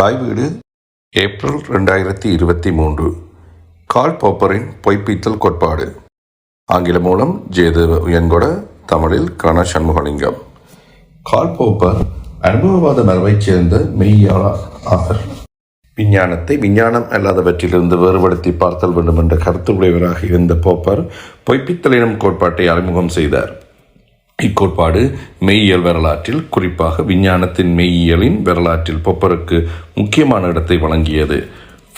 தாய் வீடு ஏப்ரல் ரெண்டாயிரத்தி இருபத்தி மூன்று கால் பாப்பரின் பொய்ப்பித்தல் கோட்பாடு. ஆங்கில மூலம் ஜெயதேவ உயன்கொட தமிழில் கண சண்முகலிங்கம். கால் போப்பர் அனுபவவாத மரபைச் சேர்ந்த மெய்யாளர் ஆவர் விஞ்ஞானத்தை விஞ்ஞானம் அல்லாதவற்றிலிருந்து வேறுபடுத்தி பார்த்தல் வேண்டும் என்ற கருத்து உடையவராக இருந்த போப்பர் பொய்ப்பித்தல் எனும் கோட்பாட்டை அறிமுகம் செய்தார். இக்கோட்பாடு மெய்யியல் வரலாற்றில் குறிப்பாக விஞ்ஞானத்தின் மெய்யியலின் வரலாற்றில் பொப்பருக்கு முக்கியமான இடத்தை வழங்கியது.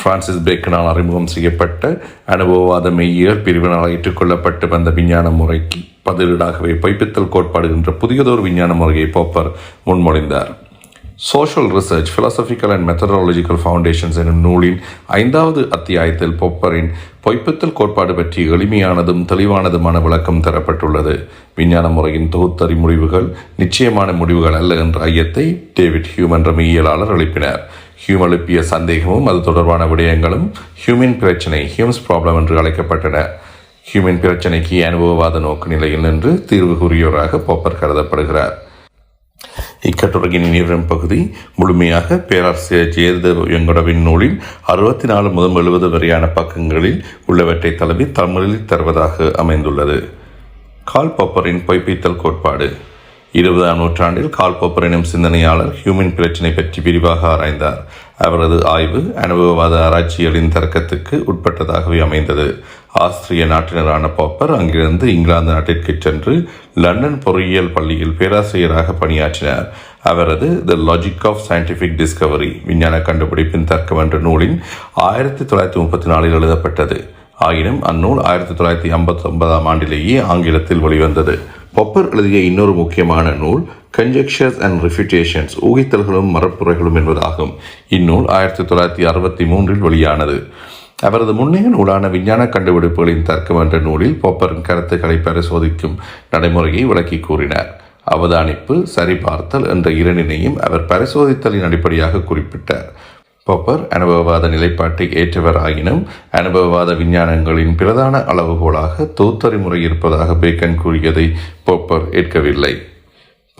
பிரான்சிஸ் பேக்கனால் அறிமுகம் செய்யப்பட்ட அனுபவவாத மெய்யியல் பிரிவினால் ஏற்றுக்கொள்ளப்பட்டு வந்த விஞ்ஞான முறைக்கு பதிலீடாகவே பொய்ப்பித்தல் கோட்பாடு என்ற புதியதொரு விஞ்ஞான முறையை போப்பர் முன்மொழிந்தார். Social research philosophical and methodological foundations எனும் நூலின் ஐந்தாவது அத்தியாயத்தில் பொப்பரின் பொய்ப்பித்தல் கோட்பாடு பற்றி எளிமையானதும் தெளிவானதுமான விளக்கம் தரப்பட்டுள்ளது. விஞ்ஞான முறையின் தொகுத்தறி முடிவுகள் நிச்சயமான முடிவுகள் அல்ல என்ற ஐயத்தை டேவிட் ஹியூம் என்ற மெய்யியலாளர் எழுப்பினார். ஹியூம் எழுப்பிய சந்தேகமும் அது தொடர்பான விடயங்களும் ஹியூமின் பிரச்சினை ஹியூம்ஸ் ப்ராப்ளம் என்று அழைக்கப்பட்டன. ஹியூமின் பிரச்சினைக்கு அனுபவவாத நோக்கு நிலையில் நின்று தீர்வு கூறியவராக போப்பர் கருதப்படுகிறார். இக்கட்டுரையின் நீரின் பகுதி முழுமையாக பேராசிரியர் ஜெயதேவ வெங்கடவின் நூலின் அறுபத்தி நாலு முதல் எழுபது வரையான பக்கங்களில் உள்ளவற்றை தழுவி தமிழில் தருவதாக அமைந்துள்ளது. கால் பாப்பரின் பொய்ப்பித்தல் கோட்பாடு. இருபதாம் நூற்றாண்டில் கால்போப்பர் எனும் சிந்தனையாளர் ஹியூமன் பிரச்சினை பற்றி விரிவாக ஆராய்ந்தார். அவரது ஆய்வு அனுபவவாத ஆராய்ச்சிகளின் தர்க்கத்துக்கு உட்பட்டதாகவே அமைந்தது. ஆஸ்திரிய நாட்டினரான பாப்பர் அங்கிருந்து இங்கிலாந்து நாட்டிற்கு சென்று லண்டன் பொறியியல் பள்ளியில் பேராசிரியராக பணியாற்றினார். அவரது the logic of scientific discovery விஞ்ஞான கண்டுபிடிப்பின் தர்க்கம் என்ற நூலின் ஆயிரத்தி தொள்ளாயிரத்தி முப்பத்தி நாலில் எழுதப்பட்டது. ஆயினும் அந்நூல் ஆயிரத்தி தொள்ளாயிரத்தி ஐம்பத்தி ஒன்பதாம் ஆண்டிலேயே ஆங்கிலத்தில் வெளிவந்தது. பொப்பர் எழுதிய இன்னொரு முக்கியமான நூல் கன்ஜெக்ஷர்ஸ் அண்ட் ரிஃபியூட்டேஷன்ஸ் ஊகித்தல்களும் மரப்புரைகளும் என்பதாகும். இந்நூல் ஆயிரத்தி தொள்ளாயிரத்தி அறுபத்தி மூன்றில் வெளியானது. அவரது முன்னைய நூலான விஞ்ஞான கண்டுபிடிப்புகளின் தர்க்கம் என்ற நூலில் பொப்பரின் கருத்துக்களை பரிசோதிக்கும் நடைமுறையை விளக்கி கூறினார். அவதானிப்பு சரிபார்த்தல் என்ற இரண்டினையும் அவர் பரிசோதித்தலின் அடிப்படையாக குறிப்பிட்டார். பொப்பர் அனுபவவாத நிலைப்பாட்டை ஏற்றவர் ஆயினும் அனுபவவாத விஞ்ஞானங்களின் பிரதான அளவுகோலாக தோத்தறி முறை இருப்பதாக பேக்கன் கூறியதை பொப்பர் ஏற்கவில்லை.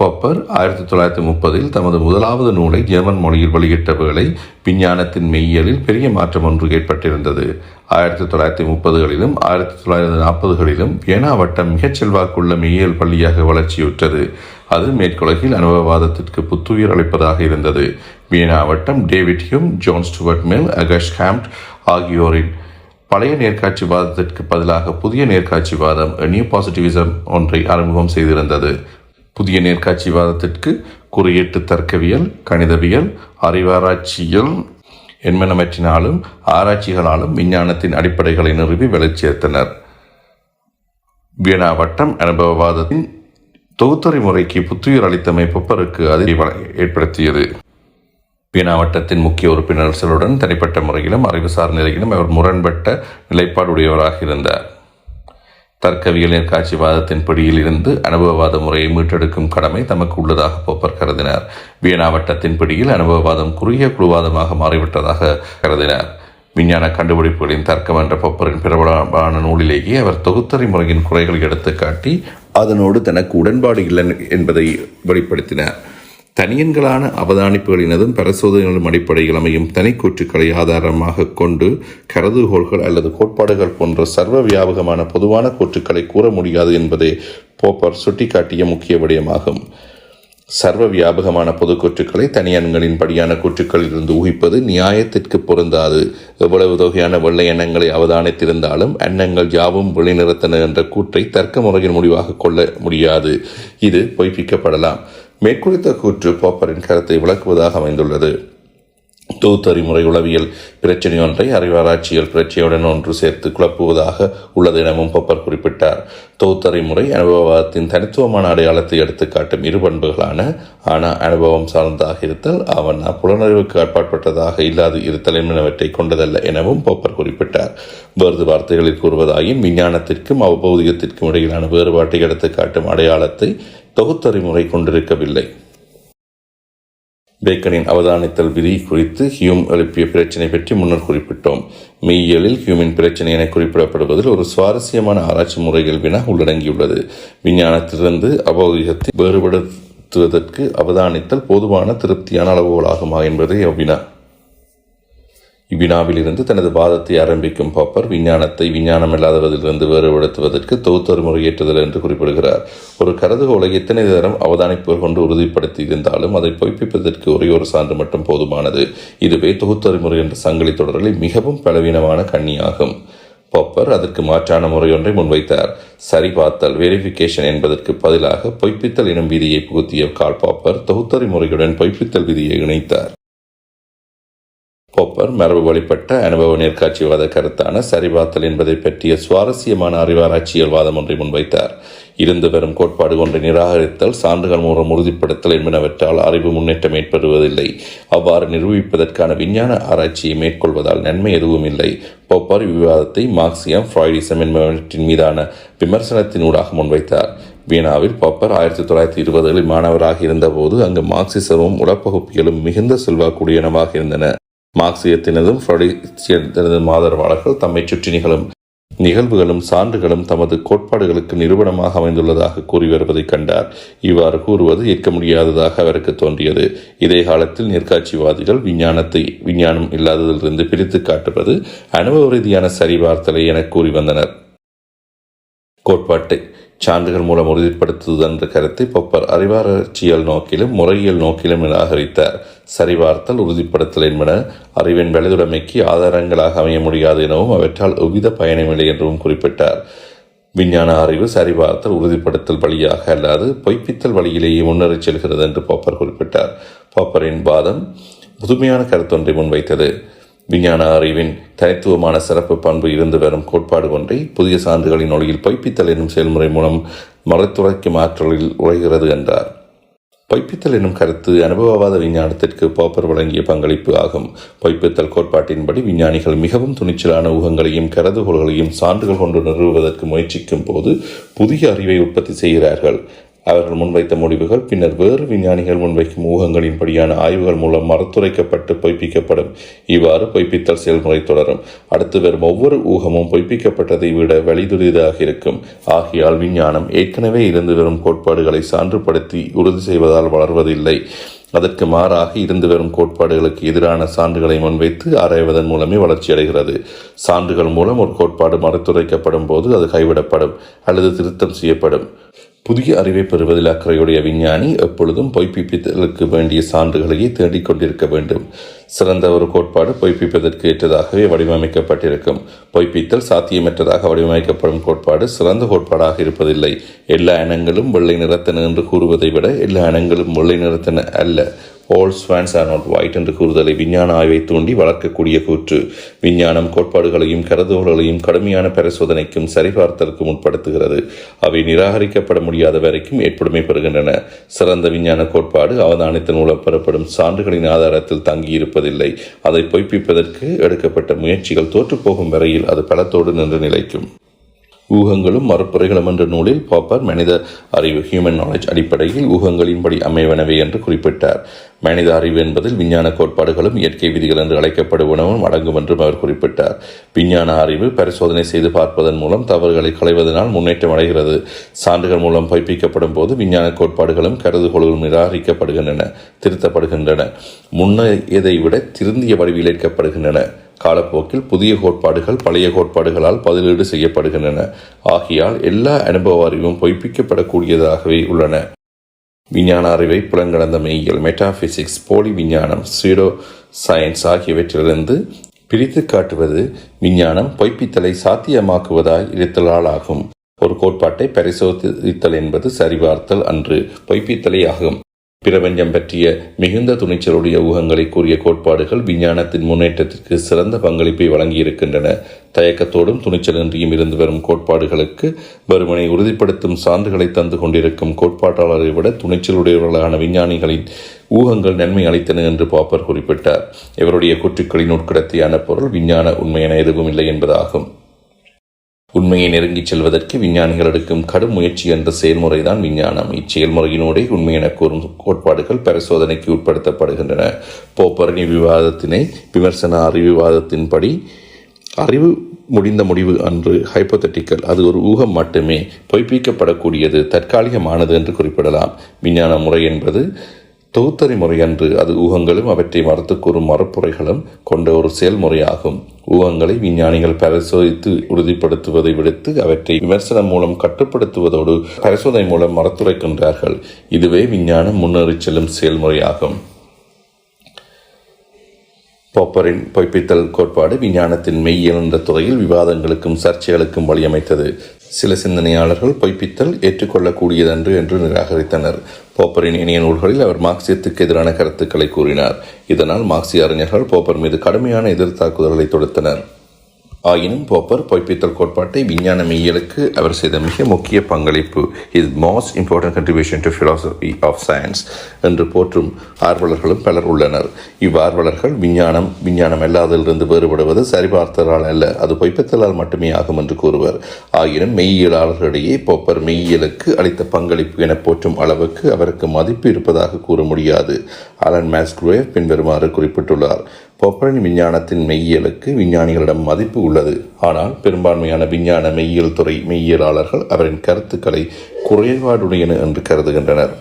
பொப்பர் ஆயிரத்தி தொள்ளாயிரத்தி முப்பதில் தமது முதலாவது நூலை ஜெர்மன் மொழியில் வெளியிட்ட வேளை விஞ்ஞானத்தின் மெய்யியலில் பெரிய மாற்றம் ஒன்று ஏற்பட்டிருந்தது. ஆயிரத்தி தொள்ளாயிரத்தி முப்பதுகளிலும் ஆயிரத்தி தொள்ளாயிரத்தி நாற்பதுகளிலும் வியனா வட்டம் மிகச் செல்வாக்குள்ள மெய்யியல் பள்ளியாக வளர்ச்சியுற்றது. அது மேற்குலகில் அனுபவவாதத்திற்கு புத்துயிர் அளிப்பதாக இருந்தது. வீணா வட்டம் David Hume John Stuart Mill அகஷ் ஹாம்ட் ஆகியோரின் பழைய நேர்காட்சிவாதத்திற்கு பதிலாக புதிய நேர்காட்சிவாதம் நியூ பாசிட்டிவிசம் ஒன்றை அறிமுகம் செய்திருந்தது. புதிய நேர்காட்சிவாதத்திற்கு குறியீட்டு தர்க்கவியல் கணிதவியல் அறிவாராய்ச்சியல் என்பனவற்றினாலும் ஆராய்ச்சிகளாலும் விஞ்ஞானத்தின் அடிப்படைகளை நிறுவி வெளிச்சேர்த்தனர். வியனா வட்டம் அனுபவவாதத்தின் தொகுத்துறை முறைக்கு புத்துயிர் அளித்தமை பொப்பருக்கு அதை ஏற்படுத்தியது. வியனா வட்டத்தின் முக்கிய உறுப்பினர்களுடன் தனிப்பட்ட முறையிலும் அறிவுசார் நிலையிலும் அவர் முரண்பட்ட நிலைப்பாடுடையவராக இருந்தார் தர்க்கவியல் நேர்காட்சிவாதத்தின் பிடியில் இருந்து அனுபவவாத முறையை மீட்டெடுக்கும் கடமை தமக்கு உள்ளதாக போப்பர் கருதினார். வியனா வட்டத்தின் பிடியில் அனுபவவாதம் குறுகிய குழுவாதமாக மாறிவிட்டதாக கருதினார். விஞ்ஞான கண்டுபிடிப்புகளின் தர்க்கம் என்ற பொப்பரின் பிரபலமான நூலிலேயே அவர் தொகுத்தறி முறையின் குறைகளை எடுத்துக்காட்டி அதனோடு தனக்கு உடன்பாடு இல்லை என்பதை வெளிப்படுத்தினார். தனியன்களான அவதானிப்புகளினதும் பரிசோதனைகளும் அடிப்படையில் அமையும் தனிக்கூற்றுக்களை ஆதாரமாக கொண்டு கருதுகோள்கள் அல்லது கோட்பாடுகள் போன்ற சர்வ வியாபகமான பொதுவான கூற்றுக்களை கூற முடியாது என்பதே போப்பர் சுட்டிக்காட்டிய முக்கிய விடயமாகும். சர்வ வியாபகமான பொது கூற்றுக்களை தனியன்களின் படியான கூற்றுக்களில் இருந்து ஊகிப்பது நியாயத்திற்கு பொருந்தாது. எவ்வளவு தொகையான வெள்ளை எண்ணங்களை அவதானித்திருந்தாலும் எண்ணங்கள் யாவும் வெளிநிறுத்தன என்ற கூற்றை தர்க்க முறையின் முடிவாக கொள்ள முடியாது. இது பொய்ப்பிக்கப்படலாம். மேற்குறித்த கூற்று போப்பரின் கருத்தை விளக்குவதாக அமைந்துள்ளது. தூத்தறிமுறை உளவியல் பிரச்சனை ஒன்றை அறிவாராய்ச்சியல் பிரச்சனையுடன் ஒன்று சேர்த்து குழப்புவதாக உள்ளது எனவும் பொப்பர் குறிப்பிட்டார். தூத்தறிமுறை அனுபவத்தின் தனித்துவமான அடையாளத்தை எடுத்துக்காட்டும் இரு பண்புகளான ஆனா அனுபவம் சார்ந்ததாக இருத்தல் அவன் புலனறிவுக்கு அட்பாற்பட்டதாக இல்லாது இருத்தல் என்பனவற்றை கொண்டதல்ல எனவும் பொப்பர் குறிப்பிட்டார். வேறு வார்த்தைகளில் கூறுவதாயின் விஞ்ஞானத்திற்கும் அவபௌதிகத்திற்கும் இடையிலான வேறுபாட்டை எடுத்துக்காட்டும் அடையாளத்தை தொகுத்தறிமுறை கொண்டிருக்கவில்லை. பேக்கனின் அவதானித்தல் விதி குறித்து ஹியூம் எழுப்பிய பிரச்சினை பற்றி முன்னர் குறிப்பிட்டோம். மெய்யியலில் ஹியூமின் பிரச்சனை என குறிப்பிடப்படுவதில் ஒரு சுவாரஸ்யமான ஆராய்ச்சி முறைகள் வினா உள்ளடங்கியுள்ளது. விஞ்ஞானத்திலிருந்து அபௌதிகத்தை வேறுபடுத்துவதற்கு அவதானித்தல் போதுமான திருப்தியான அளவுகளாகுமா என்பதே அவ்வினா. இவ்வினாவிலிருந்து தனது வாதத்தை ஆரம்பிக்கும் பாப்பர் விஞ்ஞானத்தை விஞ்ஞானம் இல்லாதவதிலிருந்து வேறுபடுத்துவதற்கு தொகுத்தொரு முறையேற்றுதல் என்று குறிப்பிடுகிறார். ஒரு கருதுகோளை எத்தனை தரம் அவதானிப்புகள் கொண்டு உறுதிப்படுத்தி இருந்தாலும் அதை பொய்ப்பிப்பதற்கு ஒரே ஒரு சான்று மட்டும் போதுமானது. இதுவே தொகுத்தறிமுறை என்ற சங்கிலி தொடரில் மிகவும் பலவீனமான கண்ணியாகும். பாப்பர் அதற்கு மாற்றான முறையொன்றை முன்வைத்தார். சரிபார்த்தல் வெரிஃபிகேஷன் என்பதற்கு பதிலாக பொய்ப்பித்தல் எனும் விதியை புகுத்திய கால் பாப்பர் தொகுத்தறி முறையுடன் பொய்ப்பித்தல் விதியை இணைத்தார். போப்பர் மரபு வழிபட்ட அனுபவ நேர்காட்சிவாத கருத்தான சரிபார்த்தல் என்பதை பற்றிய சுவாரஸ்யமான அறிவாராய்ச்சியல் வாதம் ஒன்றை முன்வைத்தார். இருந்து வரும் கோட்பாடு ஒன்றை நிராகரித்தல் சான்றுகள் மூலம் உறுதிப்படுத்தல் என்பனவற்றால் அறிவு முன்னேற்றம் ஏற்படுவதில்லை. அவ்வாறு நிரூபிப்பதற்கான விஞ்ஞான ஆராய்ச்சியை மேற்கொள்வதால் நன்மை எதுவும் இல்லை. போப்பர் விவாதத்தை மார்க்சியம் ஃப்ராய்டிசம் என்பவற்றின் மீதான விமர்சனத்தின் ஊடாக முன்வைத்தார். வீணாவில் பாப்பர் ஆயிரத்தி தொள்ளாயிரத்தி இருபதுகளில் மாணவராக இருந்தபோது அங்கு மார்க்சிசமும் உடற்பகுப்பியலும் மிகுந்த செல்வாக்குடையனவாக இருந்தன. மார்க்சியத்தினதும் ஃப்ராய்டிசியத்தினதும் ஆதரவாளர்கள் தம்மை சுற்றி நிகழும் நிகழ்வுகளும் சான்றுகளும் தமது கோட்பாடுகளுக்கு நிரூபணமாக அமைந்துள்ளதாக கூறி வருவதைக் கண்டார். இவ்வாறு கூறுவது ஏற்க முடியாததாக அவருக்கு தோன்றியது. இதே காலத்தில் நேர்காட்சிவாதிகள் விஞ்ஞானத்தை விஞ்ஞானம் இல்லாததிலிருந்து பிரித்து காட்டுவது அனுபவ ரீதியான சரிபார்த்தலை என கூறி வந்தனர். கோட்பாட்டை சான்றுகள் மூலம் உறுதிப்படுத்துவது என்ற கருத்தை பொப்பர் அறிவாராய்ச்சியல் நோக்கிலும் முறையியல் நோக்கிலும் நிராகரித்தார். சரிபார்த்தல் உறுதிப்படுத்தல் என்பன அறிவின் வலிதுடைமைக்கு ஆதாரங்களாக அமைய முடியாது எனவும் அவற்றால் எவ்வித பயணமில்லை என்றும் குறிப்பிட்டார். விஞ்ஞான அறிவு சரிபார்த்தல் உறுதிப்படுத்தல் வழியாக அல்லாது பொய்ப்பித்தல் வழியிலேயே முன்னேறிச் செல்கிறது என்று பாப்பர் குறிப்பிட்டார். பாப்பரின் வாதம் புதுமையான கருத்தொன்றை முன்வைத்தது. விஞ்ஞான அறிவின் தனித்துவமான சிறப்பு பண்பு இருந்து வரும் கோட்பாடு ஒன்றை புதிய சான்றுகளின் ஒளியில் பொய்ப்பித்தல் என்னும் செயல்முறை மூலம் மறைத்துரைக்கும் ஆற்றலில் உழைகிறது என்றார். பொய்ப்பித்தல் என்னும் கருத்து அனுபவவாத விஞ்ஞானத்திற்கு பாப்பர் வழங்கிய பங்களிப்பு ஆகும். பொய்ப்பித்தல் கோட்பாட்டின்படி விஞ்ஞானிகள் மிகவும் துணிச்சலான ஊகங்களையும் கருதுகோள்களையும் சான்றுகள் கொண்டு நிறுவுவதற்கு முயற்சிக்கும் போது புதிய அறிவை உற்பத்தி செய்கிறார்கள். அவர்கள் முன்வைத்த முடிவுகள் பின்னர் வேறு விஞ்ஞானிகள் முன்வைக்கும் ஊகங்களின்படியான ஆய்வுகள் மூலம் மறுத்துரைக்கப்பட்டு பொய்ப்பிக்கப்படும். இவ்வாறு பொய்ப்பித்தல் செயல்முறை தொடரும். அடுத்து வரும் ஒவ்வொரு ஊகமும் பொய்ப்பிக்கப்பட்டதை விட வலிதுரிதாக இருக்கும். ஆகையால் விஞ்ஞானம் ஏற்கனவே இருந்து வரும் கோட்பாடுகளை சான்றுபடுத்தி உறுதி செய்வதால் வளர்வதில்லை. அதற்கு மாறாக இருந்து வரும் கோட்பாடுகளுக்கு எதிரான சான்றுகளை முன்வைத்து ஆராய்வதன் மூலமே வளர்ச்சியடைகிறது சான்றுகள் மூலம் ஒரு கோட்பாடு மறுத்துரைக்கப்படும் போது அது கைவிடப்படும் அல்லது திருத்தம் செய்யப்படும். புதிய அறிவை பெறுவதில் அக்கறையுடைய விஞ்ஞானி எப்பொழுதும் பொய்ப்பிப்பதற்கு வேண்டிய சான்றுகளையே தேடிக் கொண்டிருக்க வேண்டும். சிறந்த ஒரு கோட்பாடு பொய்ப்பிப்பதற்கு ஏற்றதாகவே வடிவமைக்கப்பட்டிருக்கும். பொய்ப்பித்தல் சாத்தியமற்றதாக வடிவமைக்கப்படும் கோட்பாடு சிறந்த கோட்பாடாக இருப்பதில்லை. எல்லா இனங்களும் வெள்ளை நிறத்தன என்று கூறுவதை விட எல்லா இனங்களும் வெள்ளை நிறத்தன அல்ல. All swans are not white என்று கூறுதலை விஞ்ஞான ஆய்வை தூண்டி வளர்க்கக்கூடிய கூற்று. விஞ்ஞானம் கோட்பாடுகளையும் கருதுகோள்களையும் கடுமையான பரிசோதனைக்கும் சரிபார்த்தலுக்கும் உட்படுத்துகிறது. அவை நிராகரிக்கப்பட முடியாத வரைக்கும் ஏற்படுமை பெறுகின்றன. சிறந்த விஞ்ஞான கோட்பாடு அவதானத்தின் மூலம் பெறப்படும் சான்றுகளின் ஆதாரத்தில் தங்கியிருப்பதில்லை. அதை பொய்ப்பிப்பதற்கு எடுக்கப்பட்ட முயற்சிகள் தோற்றுப்போகும் வரையில் அது பலத்தோடு நின்று நிலைக்கும். ஊகங்களும் மறுப்புரைகளும் என்ற நூலில் பாப்பர் மனித அறிவு ஹியூமன் நாலேஜ் அடிப்படையில் ஊகங்களின்படி அமைவனவை என்று குறிப்பிட்டார். மனித அறிவு என்பதில் விஞ்ஞான கோட்பாடுகளும் இயற்கை விதிகள் என்று அழைக்கப்படுவனவும் அடங்கும் என்றும் அவர் குறிப்பிட்டார். விஞ்ஞான அறிவு பரிசோதனை செய்து பார்ப்பதன் மூலம் தவறுகளை களைவதனால் முன்னேற்றம் அடைகிறது. சான்றுகள் மூலம் பொய்ப்பிக்கப்படும் போது விஞ்ஞான கோட்பாடுகளும் கருதுகோள்களும் நிராகரிக்கப்படுகின்றன திருத்தப்படுகின்றன. முன்னையதை விட திருந்திய வடிவில் ஏற்கப்படுகின்றன. காலப்போக்கில் புதிய கோட்பாடுகள் பழைய கோட்பாடுகளால் பதிலீடு செய்யப்படுகின்றன. ஆகையால் எல்லா அனுபவ அறிவும் பொய்ப்பிக்கப்படக்கூடியதாகவே உள்ளன. விஞ்ஞான அறிவை புலங்கடந்த மெய்யியல் மெட்டாபிசிக்ஸ் போலி விஞ்ஞானம் சீடோ சயின்ஸ் ஆகியவற்றிலிருந்து பிரித்து காட்டுவது விஞ்ஞானம் பொய்ப்பித்தலை சாத்தியமாக்குவதாய் இருத்தலாளாகும் ஒரு கோட்பாட்டை பரிசோதித்தல் என்பது சரிபார்த்தல் அன்று பொய்ப்பித்தலை ஆகும் பிரபஞ்சம் பற்றிய மிகுந்த துணிச்சலுடைய ஊகங்களை கூறிய கோட்பாடுகள் விஞ்ஞானத்தின் முன்னேற்றத்திற்கு சிறந்த பங்களிப்பை வழங்கியிருக்கின்றன. தயக்கத்தோடும் துணிச்சலின்றியும் இருந்து வரும் கோட்பாடுகளுக்கு வருமனை உறுதிப்படுத்தும் சான்றுகளை தந்து கொண்டிருக்கும் கோட்பாட்டாளரை விட துணிச்சலுடையவர்களான விஞ்ஞானிகளின் ஊகங்கள் நன்மை அளித்தன என்று பாப்பர் குறிப்பிட்டார். இவருடைய கூற்றுக்களின் உட்கடத்தையான பொருள் விஞ்ஞான உண்மையென எதுவும் இல்லை என்பதாகும். உண்மையை நெருங்கிச் செல்வதற்கு விஞ்ஞானிகள் எடுக்கும் கடும் முயற்சி என்ற செயல்முறைதான் விஞ்ஞானம். இச்செயல்முறையினூடே உண்மை என கூறும் கோட்பாடுகள் பரிசோதனைக்கு உட்படுத்தப்படுகின்றன. போப்பரணி விவாதத்தினை விமர்சன அறிவிவாதத்தின்படி அறிவு முடிந்த முடிவு அன்று ஹைப்போதட்டிக்கல் அது ஒரு ஊகம் மட்டுமே பொய்ப்பிக்கப்படக்கூடியது தற்காலிகமானது என்று குறிப்பிடலாம். விஞ்ஞான முறை என்பது தொகுத்தறி முறையன்று அது ஊகங்களும் அவற்றை மறுத்துக் கூறும் மறுப்புரைகளும் கொண்ட ஒரு செயல்முறையாகும். ஊகங்களை விஞ்ஞானிகள் பரிசோதித்து உறுதிப்படுத்துவதை விடுத்து அவற்றை விமர்சனம் மூலம் கட்டுப்படுத்துவதோடு பரிசோதனை மூலம் மறுத்துரைக்கின்றார்கள். இதுவே விஞ்ஞானம் முன்னேறிச் செல்லும் செயல்முறையாகும். போப்பரின் பொய்ப்பித்தல் கோட்பாடு விஞ்ஞானத்தின் மெய்யியல் என்ற துறையில் விவாதங்களுக்கும் சர்ச்சைகளுக்கும் வழியமைத்தது. சில சிந்தனையாளர்கள் பொய்ப்பித்தல் ஏற்றுக்கொள்ளக்கூடியதன்று என்று நிராகரித்தனர். போப்பரின் இணைய நூல்களில் அவர் மார்க்சியத்துக்கு எதிரான கருத்துக்களை கூறினார். இதனால் மார்க்சிய அறிஞர்கள் போப்பர் மீது கடுமையான எதிர்த்தாக்குதல்களை தொடுத்தனர். ஆயினும் போப்பர் பொய்ப்பித்தல் கோட்பாட்டை விஞ்ஞான மெய்யியலுக்கு அவர் செய்த மிக முக்கிய பங்களிப்பு is most important contribution to philosophy of science என்று போற்றும் ஆர்வலர்களும் பலர் உள்ளனர். இவ்வார்வலர்கள் விஞ்ஞானம் விஞ்ஞானம் அல்லாதலிருந்து வேறுபடுவது சரிபார்த்தலால் அல்ல அது பொய்ப்பித்தலால் மட்டுமே ஆகும் என்று கூறுவர். ஆயினும் மெய்யியலாளர்களிடையே போப்பர் மெய்யியலுக்கு அளித்த பங்களிப்பு என போற்றும் அளவுக்கு அவருக்கு மதிப்பு இருப்பதாக கூற முடியாது. அலன் மேஸ்க்ரோவ் பின்வருமாறு குறிப்பிட்டுள்ளார். போப்பரின் விஞ்ஞானத்தின் மெய்யியலுக்கு விஞ்ஞானிகளிடம் மதிப்பு உள்ளது. ஆனால் பெரும்பான்மையான விஞ்ஞான மெய்யியல் துறை மெய்யியலாளர்கள் அவரின் கருத்துக்களை குறைபாடுடையன என்று கருதுகின்றனர்.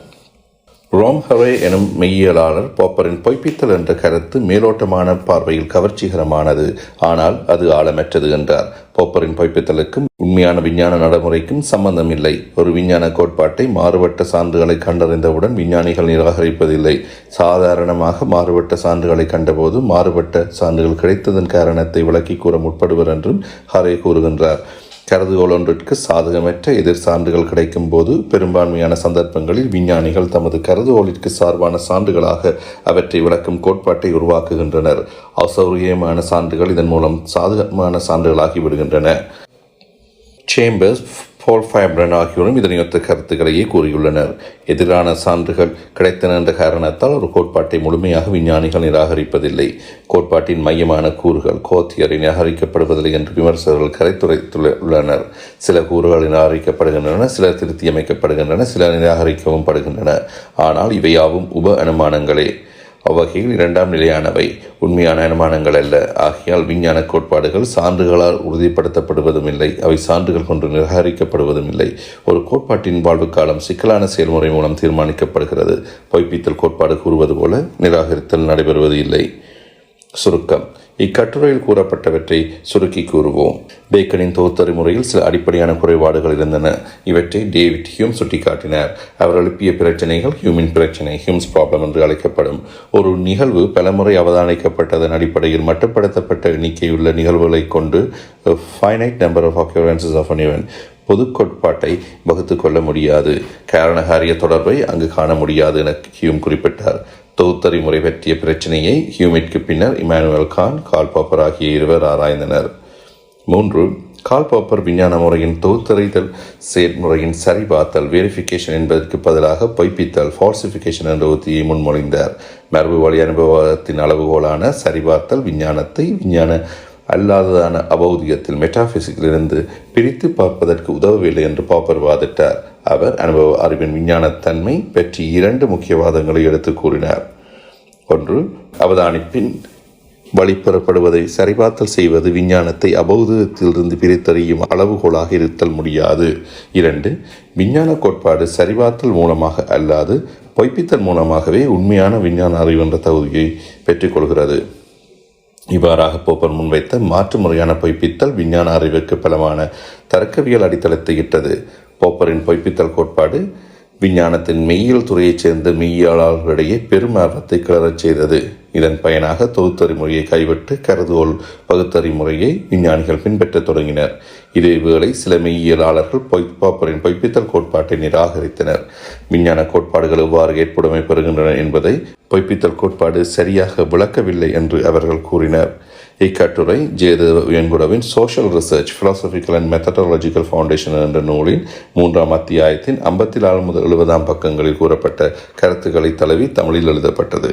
ரோம்ஹவே எனும் மெய்யியலாளர் போப்பரின் பொய்ப்பித்தல் என்ற கருத்து மேலோட்டமான பார்வையில் கவர்ச்சிகரமானது. ஆனால் அது ஆழமற்றது என்றார். போப்பரின் பொய்ப்பித்தலுக்கும் உண்மையான விஞ்ஞான நடைமுறைக்கும் சம்பந்தம் இல்லை ஒரு விஞ்ஞான கோட்பாட்டை மாறுபட்ட சான்றுகளை கண்டறிந்தவுடன் விஞ்ஞானிகள் நிராகரிப்பதில்லை. சாதாரணமாக மாறுபட்ட சான்றுகளை கண்டபோது மாறுபட்ட சான்றுகள் கிடைத்ததன் காரணத்தை விளக்கி கூற முற்படுவர் என்றும் ஹரே கூறுகின்றார். கருதுகோள் ஒன்றிற்கு சாதகமற்ற எதிர் சான்றுகள் கிடைக்கும் போது பெரும்பான்மையான சந்தர்ப்பங்களில் விஞ்ஞானிகள் தமது கருதுகோளிற்கு சார்பான சான்றுகளாக அவற்றை விளக்கும் கோட்பாட்டை உருவாக்குகின்றனர். அசௌரியமான சான்றுகள் இதன் மூலம் சாதகமான சான்றுகளாகி விடுகின்றன. சேம்பர்ஸ் போல் ஃபைப்ரன் ஆகியோரும் இதனையொத்த கருத்துக்களையே கூறியுள்ளனர். எதிரான சான்றுகள் கிடைத்தன என்ற காரணத்தால் ஒரு கோட்பாட்டை முழுமையாக விஞ்ஞானிகள் நிராகரிப்பதில்லை. கோட்பாட்டின் மையமான கூறுகள் கோத்தியரை நிராகரிக்கப்படுவதில்லை என்று விமர்சகர்கள் கரைத்துரைத்துள்ளனர். சில கூறுகள் நிராகரிக்கப்படுகின்றன சில திருத்தியமைக்கப்படுகின்றன சில நிராகரிக்கவும் படுகின்றன. ஆனால் இவையாவும் உப அனுமானங்களே. அவ்வகையில் இரண்டாம் நிலையானவை. உண்மையான அனுமானங்கள் அல்ல. ஆகையால் விஞ்ஞான கோட்பாடுகள் சான்றுகளால் உறுதிப்படுத்தப்படுவதும் இல்லை. அவை சான்றுகள் கொண்டு நிராகரிக்கப்படுவதும் இல்லை. ஒரு கோட்பாட்டின் வாழ்வு காலம் சிக்கலான செயல்முறை மூலம் தீர்மானிக்கப்படுகிறது. பொய்ப்பித்தல் கோட்பாடு கூறுவது போல நிராகரித்தல் நடைபெறுவது இல்லை. சுருக்கம். இக்கட்டுரையில் கூறப்பட்டவற்றை சுருக்கி கூறுவோம். பேக்கனின் தொகுத்தறி முறையில் சில அடிப்படையான குறைபாடுகள் இருந்தன. இவற்றை டேவிட் ஹியூம் சுட்டிக்காட்டினார். அவர் எழுப்பிய பிரச்சனைகள் ஹியூமின் பிரச்சனை ஹியூம்ஸ் ப்ராப்ளம் என்று அழைக்கப்படும். ஒரு நிகழ்வு பலமுறை அவதானிக்கப்பட்டதன் அடிப்படையில் மட்டுப்படுத்தப்பட்ட எண்ணிக்கையுள்ள நிகழ்வுகளை கொண்டு finite number of occurrences of an பொது கோட்பாட்டை வகுத்து கொள்ள முடியாது. காரணகாரிய தொடர்பை அங்கு காண முடியாது என ஹியூம் குறிப்பிட்டார். தொகுத்தறி முறை பற்றிய பிரச்சனையை ஹியூமிட்க்கு பின்னர் இமானுவல் கான் கால் பாப்பர் ஆகிய இருவர் ஆராய்ந்தனர். மூன்று கால் பாப்பர் விஞ்ஞான முறையின் தொகுத்தறிதல் செயல்முறையின் சரிபார்த்தல் வெரிஃபிகேஷன் என்பதற்கு பதிலாக பொய்ப்பித்தல் ஃபால்சிஃபிகேஷன் என்ற உத்தியை முன்மொழிந்தார். மரபு வழி அனுபவத்தின் அளவுகோலான சரிபார்த்தல் விஞ்ஞானத்தை விஞ்ஞான அல்லாததான அபௌதிகத்தில் மெட்டாபிசிக்கிலிருந்து பிரித்து பார்ப்பதற்கு உதவவில்லை என்று பாப்பர் வாதிட்டார். அவர் அனுபவ அறிவின் விஞ்ஞானத்தன்மை பற்றி இரண்டு முக்கிய வாதங்களை எடுத்து கூறினார். ஒன்று அவதானிப்பின் வழிபெறப்படுவதை சரிபார்த்தல் செய்வது விஞ்ஞானத்தை அபௌதத்திலிருந்து பிரித்தறியும் அளவுகோலாக இருத்தல் முடியாது. இரண்டு விஞ்ஞான கோட்பாடு சரிபார்த்தல் மூலமாக அல்லாது பொய்ப்பித்தல் மூலமாகவே உண்மையான விஞ்ஞான அறிவு என்ற தகுதியை பெற்றுக்கொள்கிறது இவ்வாறாக போப்பர் முன்வைத்த மாற்று முறையான பொய்ப்பித்தல் விஞ்ஞான அறிவுக்கு பலமான தர்க்கவியல் அடித்தளத்தை இட்டது. போப்பரின் பொய்ப்பித்தல் கோட்பாடு விஞ்ஞானத்தின் மெய்யியல் துறையைச் சேர்ந்த மெய்யியலாளர்களிடையே பெரும் ஆர்வத்தை கிளறச் செய்தது. இதன் பயனாக தொகுத்தறி முறையை கைவிட்டு கருதுகோள் பகுத்தறி முறையை விஞ்ஞானிகள் பின்பற்றத் தொடங்கினர். இதேவேளை சில மெய்யியலாளர்கள் பொய் பாப்பரின் பொய்ப்பித்தல் கோட்பாட்டை நிராகரித்தனர். விஞ்ஞான கோட்பாடுகள் எவ்வாறு ஏற்புடைமை பெறுகின்றன என்பதை பொய்ப்பித்தல் கோட்பாடு சரியாக விளக்கவில்லை என்று அவர்கள் கூறினர். இக்கட்டுரை Jayadeva உயன்குடவின் social research philosophical and methodological foundation என்ற நூலின் மூன்றாம் அத்தியாயத்தின் ஐம்பத்தி நாலு முதல் எழுபதாம் பக்கங்களில் கூறப்பட்ட கருத்துக்களை தழுவி தமிழில் எழுதப்பட்டது.